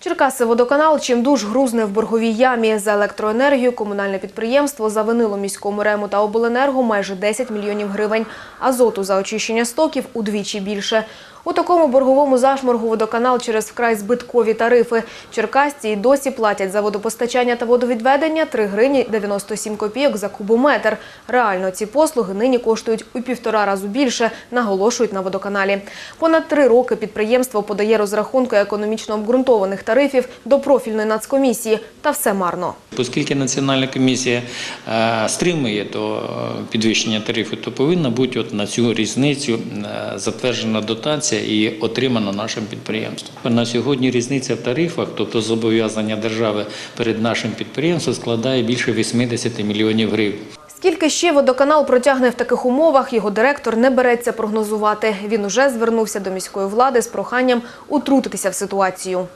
Черкаси водоканал чимдуж грузне в борговій ямі. За електроенергію комунальне підприємство завинило міському рему та обленерго майже 10 мільйонів гривень. Азоту за очищення стоків удвічі більше. У такому борговому зашморгу водоканал через вкрай збиткові тарифи. Черкасці й досі платять за водопостачання та водовідведення 3 гривні 97 копійок за кубометр. Реально ці послуги нині коштують у півтора разу більше, наголошують на водоканалі. Понад три роки підприємство подає розрахунки економічно обґрунтованих тарифів до профільної нацкомісії. Та все марно. Оскільки національна комісія е, стримує то е, підвищення тарифу, то повинна бути на цю різницю е, затверджена дотація і отримано нашим підприємством. На сьогодні різниця в тарифах, тобто зобов'язання держави перед нашим підприємством, складає більше 80 мільйонів гривень. Скільки ще водоканал протягне в таких умовах, його директор не береться прогнозувати. Він уже звернувся до міської влади з проханням утрутитися в ситуацію.